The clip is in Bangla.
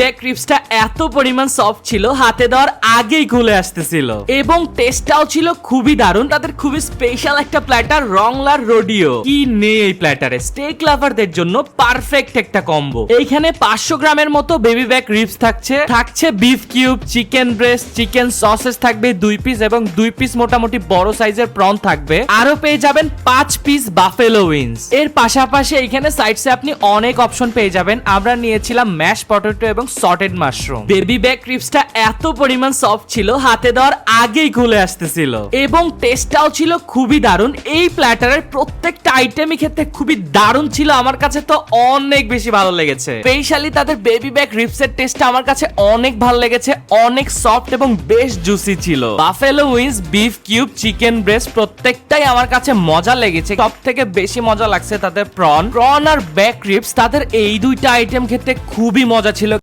ব্যাক ক্রিপসটা এত পরিমাণ সফট ছিল, হাতে দেওয়ার আগেই খুলে আসতেছিল। এবং টেস্টটাও ছিল খুবই দারুণ, তাদের খুবই স্পেশাল একটা প্ল্যাটার রংলার রোডিও কি নেই এই প্ল্যাটারে স্টেক লাভারদের জন্য পারফেক্ট একটা কম্বো এইখানে পাঁচশো গ্রামের মতো বেবি ব্যাক রিপস থাকছে। থাকছে beef cube chicken breast chicken sausage থাকবে দুই পিস এবং দুই পিস মোটামুটি বড় সাইজের প্রন থাকবে। আরও পেয়ে যাবেন পাঁচ পিস বাফেলো উইংস এর পাশাপাশি এখানে সাইডসে আপনি অনেক অপশন পেয়ে যাবেন। আমরা নিয়েছিলাম ম্যাশ পটেটো এবং সটেড মাশরুম বেবি ব্যাক রিপসটা এত পরিমাণ সফট ছিল, হাতে দেওয়ার আগেই খুলে আসতেছিল। এবং টেস্টটাও ছিল খুবই দারুণ। এই প্ল্যাটারের প্রত্যেকটা আইটেমই খেতে খুবই দারুণ ছিল, আমার কাছে তো অনেক বেশি ভালো লেগেছে। স্পেশালি তাদের বেবি ব্যাক রিপসের টেস্টটা আমার কাছে অনেক ভালো লেগেছে, অনেক সফট এবং বেশ জুসি ছিল। Buffalo wings beef cube chicken breast প্রত্যেকটাই আমার কাছে মজা লেগেছে। সব থেকে বেশি মজা লাগছে তাদের প্রন প্রন আর ব্যাক রিপস তাদের এই দুইটা আইটেম খেতে খুবই মজা ছিল।